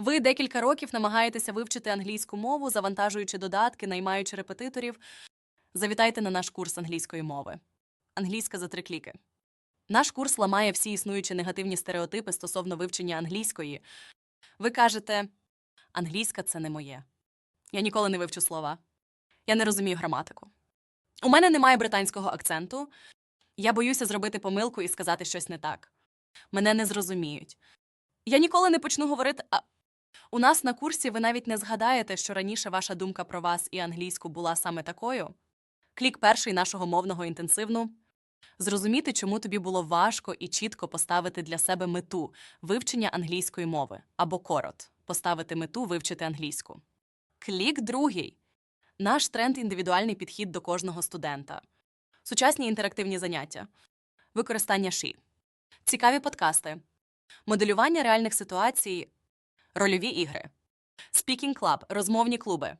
Ви декілька років намагаєтеся вивчити англійську мову, завантажуючи додатки, наймаючи репетиторів. Завітайте на наш курс англійської мови. Англійська за три кліки. Наш курс ламає всі існуючі негативні стереотипи стосовно вивчення англійської. Ви кажете, англійська це не моє. Я ніколи не вивчу слова. Я не розумію граматику. У мене немає британського акценту. Я боюся зробити помилку і сказати щось не так. Мене не зрозуміють. Я ніколи не почну говорити. А... У нас на курсі ви навіть не згадаєте, що раніше ваша думка про вас і англійську була саме такою. Клік перший нашого мовного інтенсивну. Зрозуміти, чому тобі було важко і чітко поставити для себе мету вивчення англійської мови або корот поставити мету вивчити англійську. Клік другий. Наш тренд індивідуальний підхід до кожного студента. Сучасні інтерактивні заняття. Використання ші. Цікаві подкасти. Моделювання реальних ситуацій. Рольові ігри. Speaking Club – розмовні клуби.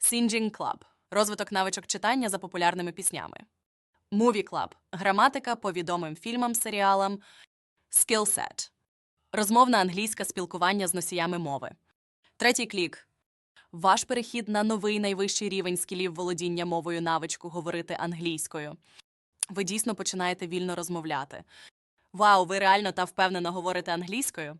Singing Club – розвиток навичок читання за популярними піснями. Movie Club – граматика по відомим фільмам, серіалам. Skillset – розмовна англійська спілкування з носіями мови. Третій клік – ваш перехід на новий найвищий рівень скілів володіння мовою навичку говорити англійською. Ви дійсно починаєте вільно розмовляти. Вау, ви реально та впевнено говорите англійською?